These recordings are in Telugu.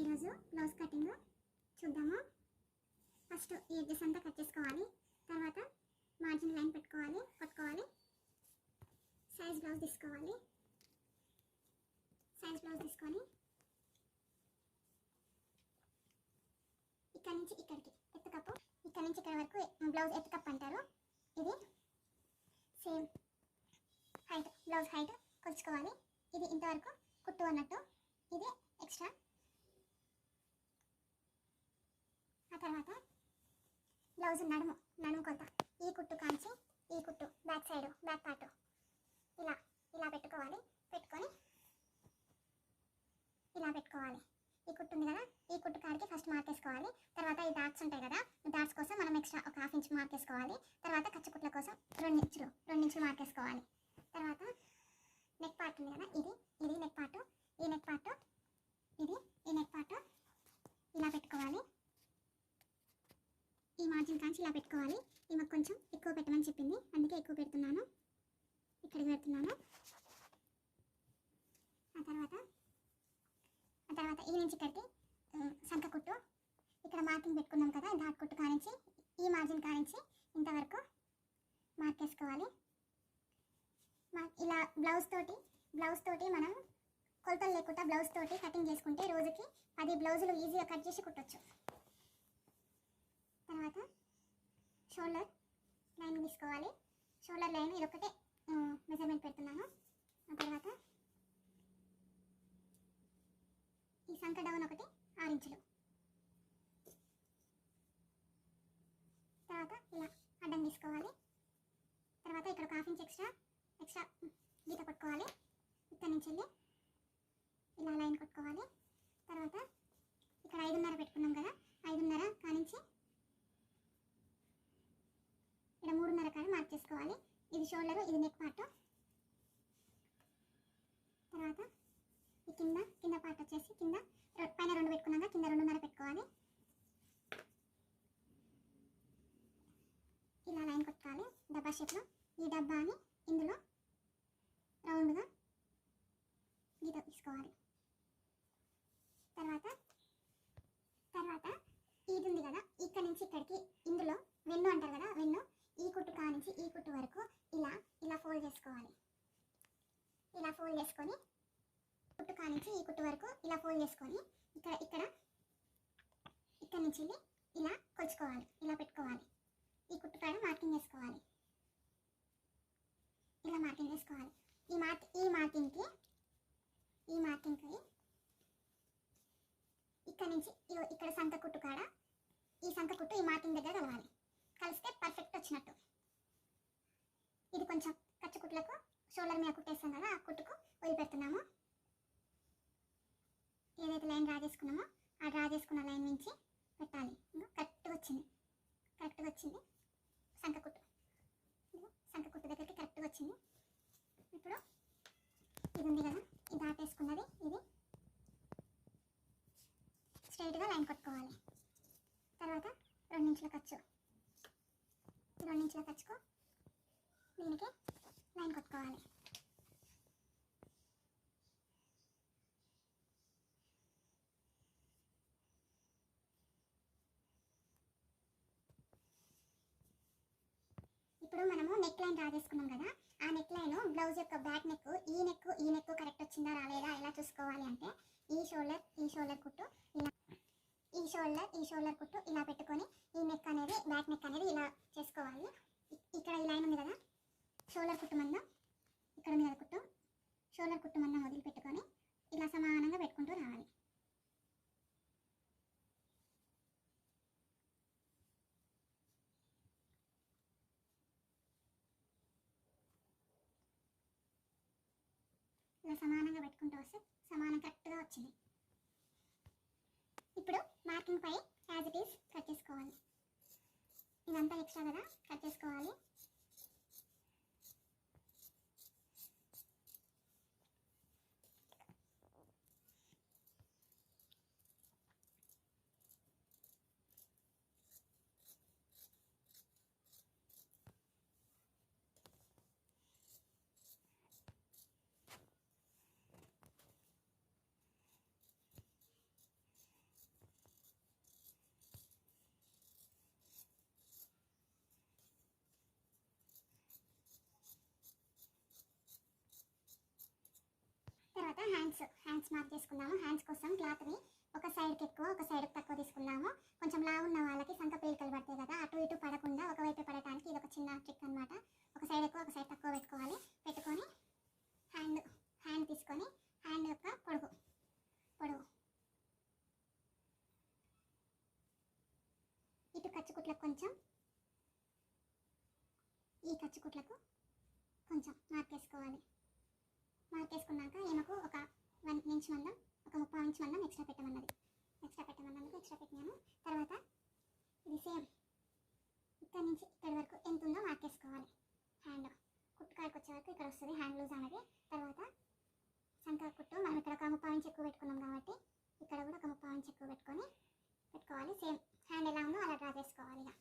ఈరోజు బ్లౌజ్ కటింగ్ చూద్దాము. ఫస్ట్ ఈ ఎడ్జెస్ అంతా కట్ చేసుకోవాలి. తర్వాత మార్జిన్ లైన్ పెట్టుకోవాలి కొట్టుకోవాలి సైజ్ బ్లౌజ్ తీసుకోవాలి. సైజ్ బ్లౌజ్ తీసుకొని ఇక్కడ నుంచి ఇక్కడికి ఎత్తుకప్పు. ఇక్కడ నుంచి ఇక్కడ వరకు బ్లౌజ్ ఎత్తుకప్పు కప్ అంటారు. ఇది సేమ్ హైట్ బ్లౌజ్ హైట్ కొలుచుకోవాలి. ఇది ఇంతవరకు కుట్టు అన్నట్టు. ఇది ఎక్స్ట్రా ఆ తర్వాత బ్లౌజ్ నడుము నడుము కొంత ఈ కుట్టు కాంచి ఈ కుట్టు బ్యాక్ సైడ్ బ్యాక్ పార్ట్. ఇలా ఇలా పెట్టుకోవాలి పెట్టుకొని ఇలా పెట్టుకోవాలి. ఈ కుట్టు ఉంది కదా ఈ కుట్టు కాడికి ఫస్ట్ మార్క్ వేసుకోవాలి. తర్వాత ఈ డాట్స్ ఉంటాయి కదా ఈ డాట్స్ కోసం మనం ఎక్స్ట్రా ఒక హాఫ్ ఇంచ్ మార్క్ వేసుకోవాలి. తర్వాత కచ్చకుట్ల కోసం రెండు ఇంచులు రెండు ఇంచులు మార్క్ వేసుకోవాలి. తర్వాత నెక్ పార్ట్ ఉంది కదా ఇది ఇది నెక్ పార్ట్ ఈ నెక్ పార్ట్ ఇది ఈ నెక్ పార్ట్ ఇలా పెట్టుకోవాలి. మార్జిన్ కాంచి ఇలా పెట్టుకోవాలి ఈమెకు కొంచెం ఎక్కువ పెట్టమని చెప్పింది. అందుకే ఎక్కువ పెడుతున్నాను. ఇక్కడికి పెడుతున్నాను. ఆ తర్వాత ఆ తర్వాత ఈ నుంచి ఇక్కడికి సంఖ కుట్టు. ఇక్కడ మార్కింగ్ పెట్టుకున్నాం కదా డాట్ కుట్టు కానించి ఈ మార్జిన్ కానించి ఇంతవరకు మార్క్ వేసుకోవాలి మా- ఇలా బ్లౌజ్ తోటి బ్లౌజ్ తోటి మనం కొలతలు లేకుండా బ్లౌజ్ తోటి కటింగ్ చేసుకుంటే రోజుకి పది బ్లౌజులు ఈజీగా కట్ చేసి కుట్టచ్చు. తర్వాత షోల్డర్ లైన్ తీసుకోవాలి. షోల్డర్ లైన్ ఇది ఒకటే మెజర్మెంట్ పెడుతున్నాను. ఆ తర్వాత ఈ సంక డౌన్ ఒకటి ఆరు ఇంచులు. తర్వాత ఇలా అడ్డం తీసుకోవాలి. తర్వాత ఇక్కడ ఒక హాఫ్ ఇంచ్ ఎక్స్ట్రా ఎక్స్ట్రా గీత కొట్టుకోవాలి. ఇక్కడ నుంచి వెళ్ళి ఇలా లైన్ కొట్టుకోవాలి. తర్వాత ఇక్కడ ఐదున్నర పెట్టుకున్నాం కదా ఐదున్నర కానించి ఇక్కడ మూడున్నర కాడ మార్క్ చేసుకోవాలి ఇది షోల్డర్ ఇది నెక్ పార్ట్ తర్వాత ఈ కింద కింద పార్ట్ వచ్చేసి కింద పైన రెండు పెట్టుకున్నాక కింద రెండున్నర పెట్టుకోవాలి. ఇలా లైన్ కొట్టుకోవాలి. డబ్బా షేప్లో ఈ డబ్బాని ఇందులో రౌండ్గా గీత తీసుకోవాలి. తర్వాత తర్వాత ఇది ఉంది కదా ఇక్కడ నుంచి ఇక్కడికి ఇందులో వెన్ను అంటారు కదా వెన్ను. ఈ కుట్టు కానించి ఈ కుట్టు వరకు ఇలా ఇలా ఫోల్డ్ చేసుకోవాలి. ఇలా ఫోల్డ్ చేసుకొని కుట్టు కా నుంచి ఈ కుట్టు వరకు ఇలా ఫోల్డ్ చేసుకొని ఇక్కడ ఇక్కడ ఇక్కడ నుంచి ఇలా కొలుచుకోవాలి ఇలా పెట్టుకోవాలి. ఈ కుట్టు కాడ మార్కింగ్ చేసుకోవాలి. ఇలా మార్కింగ్ చేసుకోవాలి. ఈ మార్క్ ఈ మార్కింగ్కి ఈ మార్కింగ్కి ఇక్కడ నుంచి ఇక్కడ సంత కుట్టు కాడ ఈ సంక కుట్టు ఈ మార్కింగ్ దగ్గర కలవాలి. కలిస్తే పర్ఫెక్ట్ వచ్చినట్టు. ఇది కొంచెం కచ్చు కుట్లకు షోల్డర్ మీద కుట్టేస్తాం కదా ఆ కుట్టుకు వదిలిపెడుతున్నాము. ఏదైతే లైన్ డ్రా చేసుకున్నామో ఆ డ్రా చేసుకున్న లైన్ నుంచి పెట్టాలి ఇదిగో కరెక్ట్గా వచ్చింది కరెక్ట్గా వచ్చింది సంక కుట్టు ఇదిగో సంక కుట్టు దగ్గరికి కరెక్ట్గా వచ్చింది ఇప్పుడు ఇది ఉంది కదా ఇది దాటేసుకున్నది ఇది స్ట్రైట్గా లైన్ కొట్టుకోవాలి తర్వాత రెండించుల ఖర్చు రెండించుల ఖర్చుకు దీనికి లైన్ కొట్టుకోవాలి. ఇప్పుడు మనము నెక్ లైన్ డ్రా చేసుకున్నాం కదా ఆ నెక్ లైన్ బ్లౌజ్ యొక్క బ్యాక్ నెక్ ఈ నెక్ ఈ నెక్ కరెక్ట్ వచ్చిందా రాలేదా ఎలా చూసుకోవాలి అంటే ఈ షోల్డర్ ఈ షోల్డర్ కుట్టు ఇలా ఈ షోల్డర్ ఈ షోల్డర్ కుట్టు ఇలా పెట్టుకొని ఈ నెక్ అనేది బ్యాక్ నెక్ అనేది ఇలా చేసుకోవాలి. ఇక్కడ ఈ లైన్ ఉంది కదా? షోల్డర్ కుట్టు మందం. ఇక్కడ ఉంది కదా కుట్టు. షోల్డర్ కుట్టు మందం వదిలిపెట్టుకొని ఇలా సమానంగా పెట్టుకుంటూ రావాలి. ఇలా సమానంగా పెట్టుకుంటూ వస్తే సమానం కరెక్ట్గా వచ్చింది. ఇప్పుడు మార్కింగ్ పై యాజ్ ఇట్ ఈస్ కట్ చేసుకోవాలి. ఇదంతా ఎక్స్ట్రా కదా? కట్ చేసుకోవాలి. హ్యాండ్స్ హ్యాండ్స్ మార్క్ చేసుకున్నాము హ్యాండ్స్ కోసం క్లాత్ని ఒక సైడ్కి ఎక్కువ ఒక సైడ్కి తక్కువ తీసుకున్నాము కొంచెం లావు ఉన్న వాళ్ళకి సంక పీలికలు పడతాయి కదా అటు ఇటు పడకుండా ఒకవైపు పడటానికి ఇది ఒక చిన్న ట్రిక్ అన్నమాట. ఒక సైడ్ ఎక్కువ ఒక సైడ్ తక్కువ పెట్టుకోవాలి. పెట్టుకొని హ్యాండ్ హ్యాండ్ తీసుకొని హ్యాండ్ యొక్క పొడుగు పొడుగు. ఇటు కచ్చుకుట్లకు కొంచెం ఈ కచ్చుకుట్లకు కొంచెం మార్కేసుకోవాలి మార్కేసుకున్నాక ఈమెకు ఒక వన్ ఇంచ్ మందం ఒక ముప్పై ఇంచ్ మందం ఎక్స్ట్రా పెట్టమన్నది. ఎక్స్ట్రా పెట్టమన్నందుకు ఎక్స్ట్రా పెట్టినాను తర్వాత ఇది సేమ్ ఇక్కడ నుంచి ఇక్కడి వరకు ఎంత ఉందో మార్కేసుకోవాలి. హ్యాండ్ కుట్టు కాడికి వచ్చే వరకు ఇక్కడ వస్తుంది హ్యాండ్ లూజ్ అనేది. తర్వాత సంక కుట్టు మనం ఇక్కడ ఒక ముప్పై ఇంచ్ ఎక్కువ పెట్టుకున్నాం కాబట్టి ఇక్కడ కూడా ఒక ముప్పై ఇంచ్ ఎక్కువ పెట్టుకొని పెట్టుకోవాలి. సేమ్ హ్యాండ్ ఎలా ఉందో అలా డ్రా చేసుకోవాలి ఇక.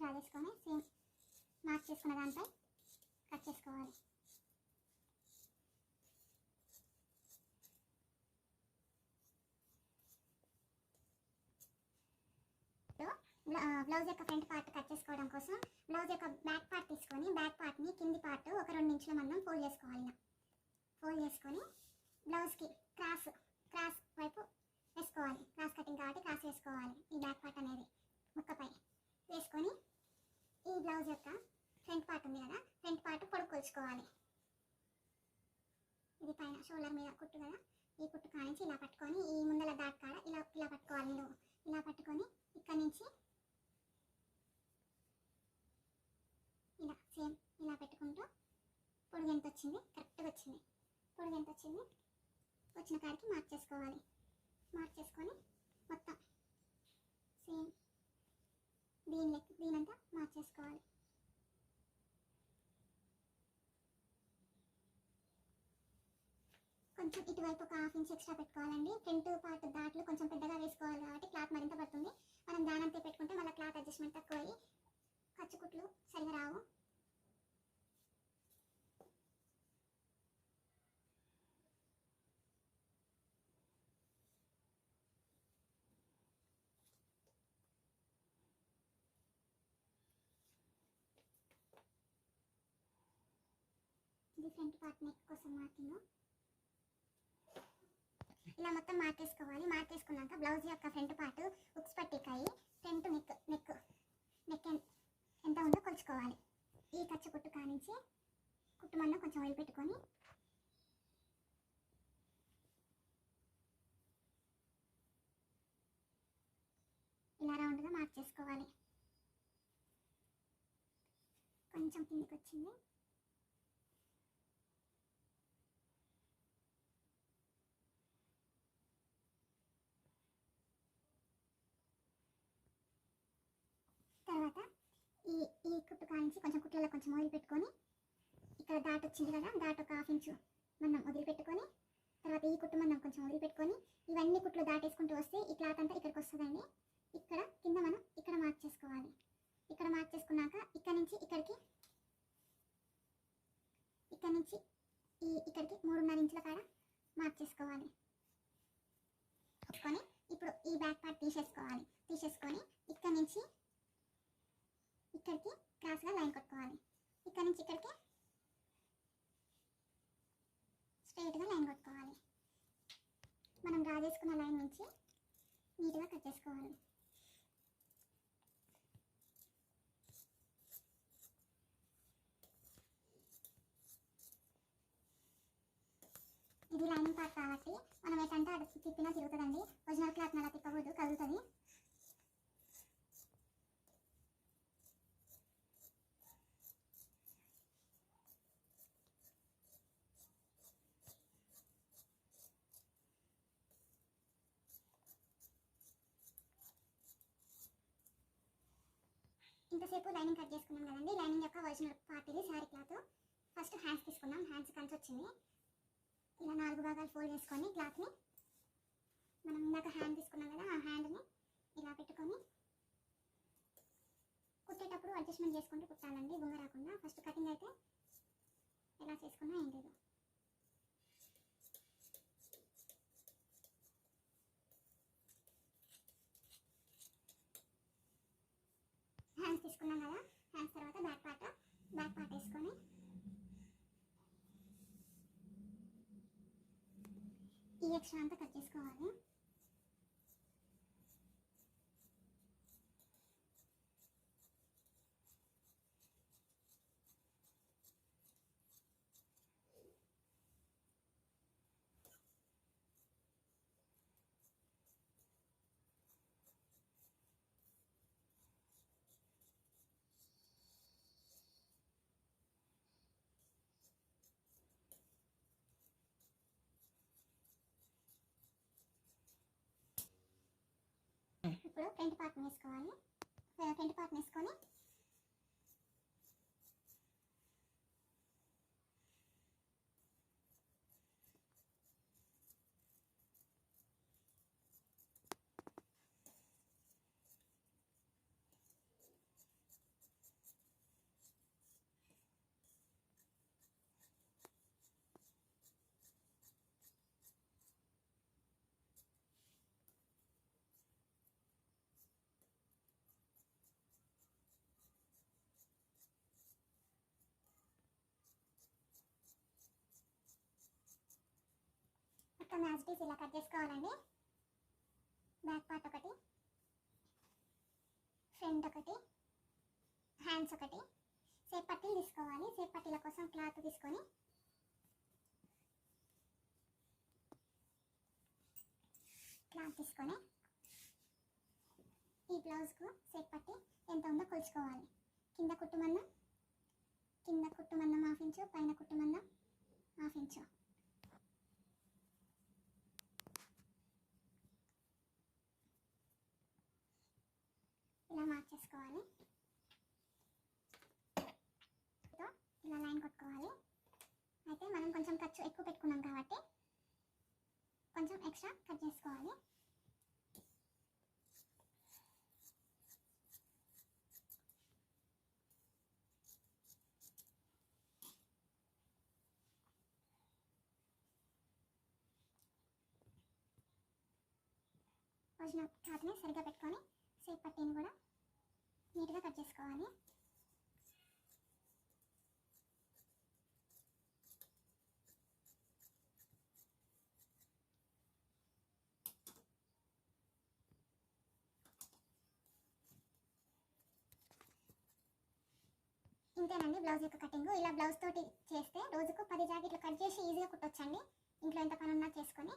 డ్రా చేసుకొని సేమ్ మార్క్ చేసుకున్న దానిపై కట్ చేసుకోవాలి. బ్లౌజ్ యొక్క ఫ్రంట్ పార్ట్ కట్ చేసుకోవడం కోసం బ్లౌజ్ యొక్క బ్యాక్ పార్ట్ తీసుకొని బ్యాక్ పార్ట్ని కింది పార్ట్ ఒక రెండు ఇంచుల మందం ఫోల్డ్ చేసుకోవాలి. ఇలా ఫోల్డ్ చేసుకొని బ్లౌజ్కి క్రాస్ క్రాస్ వైపు వేసుకోవాలి. క్రాస్ కటింగ్ కాబట్టి క్రాస్ వేసుకోవాలి. ఈ బ్యాక్ పార్ట్ అనేది ముక్కపై వేసుకొని ఈ బ్లౌజ్ యొక్క ఫ్రంట్ పార్ట్ ఉంది కదా ఫ్రంట్ పార్ట్ పొడుకొల్చుకోవాలి. ఇది పైన షోల్డర్ మీద కుట్టు కదా ఈ కుట్టు కానించి ఇలా పట్టుకొని ఈ ముందల దాట్ కాడ ఇలా ఇలా పట్టుకోవాలి మీరు. ఇలా పట్టుకొని ఇక్కడ నుంచి ఇలా సేమ్ ఇలా పెట్టుకుంటూ పొడుగు ఎంత వచ్చింది కరెక్ట్గా వచ్చింది. పొడుగు ఎంత వచ్చింది వచ్చిన కాడికి మార్క్ చేసుకోవాలి. మార్క్ చేసుకొని మొత్తం సేమ్ దీని లెక్క దీనంతా కొంచెం ఇటువైపు ఒక హాఫ్ ఇంచ్ ఎక్స్ట్రా పెట్టుకోవాలండి. ఫ్రంట్ పార్ట్ దాట్లు కొంచెం పెద్దగా వేసుకోవాలి కాబట్టి క్లాత్ మరింత పడుతుంది. మనం దానంతే పెట్టుకుంటే మళ్ళీ క్లాత్ అడ్జస్ట్మెంట్ తక్కువ అయ్యి ఖర్చుకుట్లు సరిగా రావు. ఇది ఫ్రంట్ పార్ట్ నెక్ కోసం మార్కింగ్ ఇలా మొత్తం మార్కేసుకోవాలి. మార్కేసుకున్నాక బ్లౌజ్ యొక్క ఫ్రంట్ పార్ట్ ఉక్స్ పట్టికాయి ఫ్రంట్ నెక్ నెక్ నెక్ ఎంత ఉందో కొలుచుకోవాలి. ఈ ఖర్చు కుట్టు కానించి కుట్టు కొంచెం వదిలి పెట్టుకొని ఇలా రౌండ్గా మార్క్ చేసుకోవాలి. కొంచెం కిందికి వచ్చింది తర్వాత ఈ ఈ కుట్టు కానించి కొంచెం ఆయిల్ పెట్టుకొని ఇక్కడ దాట్ వచ్చింది కదా దాట్ ఒక హాఫ్ ఇంచు మనం వదిలిపెట్టుకొని తర్వాత ఈ కుట్టు మనం కొంచెం వదిలిపెట్టుకొని ఇవన్నీ కుట్లు దాటేసుకుంటూ వస్తే ఈ క్లాత్ అంతా ఇక్కడికి వస్తుందండి. ఇక్కడ కింద మనం ఇక్కడ మార్క్ చేసుకోవాలి. ఇక్కడ మార్క్ చేసుకున్నాక ఇక్కడ నుంచి ఇక్కడికి ఇక్కడ నుంచి ఈ ఇక్కడికి మూడున్నర ఇంచుల కాడ మార్క్ చేసుకోవాలి. పెట్టుకొని ఇప్పుడు ఈ బ్యాక్ పార్ట్ తీసేసుకోవాలి. తీసేసుకొని ఇక్కడ నుంచి ఇక్కడికి క్రాస్గా లైన్ కొట్టుకోవాలి. ఇక్కడ నుంచి ఇక్కడికి స్ట్రైట్గా లైన్ కొట్టుకోవాలి. మనం డ్రా చేసుకున్న లైన్ నుంచి నీట్గా కట్ చేసుకోవాలి. ఇది లైనింగ్ పార్ట్ కాబట్టి మనం ఏంటంటే అది తిప్పినా తిరుగుతుందండి. ఒరిజినల్ క్లాత్ అలా తిప్పకూడదు కదులుతుంది. ఇంతసేపు లైనింగ్ కట్ చేసుకున్నాం కదండి. లైనింగ్ యొక్క ఒరిజినల్ పార్ట్ ఇది శారీ క్లాత్ ఫస్ట్ హ్యాండ్స్ తీసుకున్నాం. హ్యాండ్స్ కంచి వచ్చింది. ఇలా నాలుగు భాగాలు ఫోల్డ్ చేసుకొని క్లాత్ని మనం ఇందాక హ్యాండ్ తీసుకున్నాం కదా ఆ హ్యాండ్ని ఇలా పెట్టుకొని కుట్టేటప్పుడు అడ్జస్ట్మెంట్ చేసుకుంటూ కుట్టాలండి. గుంగ రాకుండా. ఫస్ట్ కటింగ్ అయితే ఎలా చేసుకున్నా ఏం లేదు హ్యాండ్స్ తీసుకున్నాం కదా హ్యాండ్స్ తర్వాత బ్యాక్ పార్ట్ బ్యాక్ పార్ట్ వేసుకొని. ఈ ఎక్స్ట్రా అంతా కట్ చేసుకోవాలి. ఇప్పుడు ఫ్రంట్ పార్ట్ వేసుకోవాలి. ఫ్రంట్ పార్ట్ వేసుకొని మొత్తం మ్యాచ్ పీస్ ఇలా కట్ చేసుకోవాలండి. బ్యాక్ పార్ట్ ఒకటి. ఫ్రంట్ ఒకటి. హ్యాండ్స్ ఒకటి. సేప్ పట్టీలు తీసుకోవాలి. సేప్ పట్టీల కోసం క్లాత్ తీసుకొని. క్లాత్ తీసుకొని ఈ బ్లౌజ్కు సేప్ పట్టి ఎంత ఉందో కొలుచుకోవాలి. కింద కుట్టుమన్నం. కింద కుట్టుమన్నం హాఫ్ ఇంచు పైన కుట్టుమన్నం హాఫ్ ఇంచు ఇలా ఇలా లైన్ కొట్టుకోవాలి. అయితే మనం కొంచెం ఖర్చు ఎక్కువ పెట్టుకున్నాం కాబట్టి కొంచెం ఎక్స్ట్రా కట్ చేసుకోవాలి. వచ్చిన క్లాత్ని సరిగ్గా పెట్టుకొని సేపు పట్టీని కూడా నీట్గా కట్ చేసుకోవాలి ఇంతేనండి బ్లౌజ్ యొక్క కటింగ్ ఇలా బ్లౌజ్ తోటి చేస్తే రోజుకు పది జాకెట్లు కట్ చేసి ఈజీగా కుట్టొచ్చండి. ఇంట్లో ఎంత పని ఉన్నా చేసుకొని.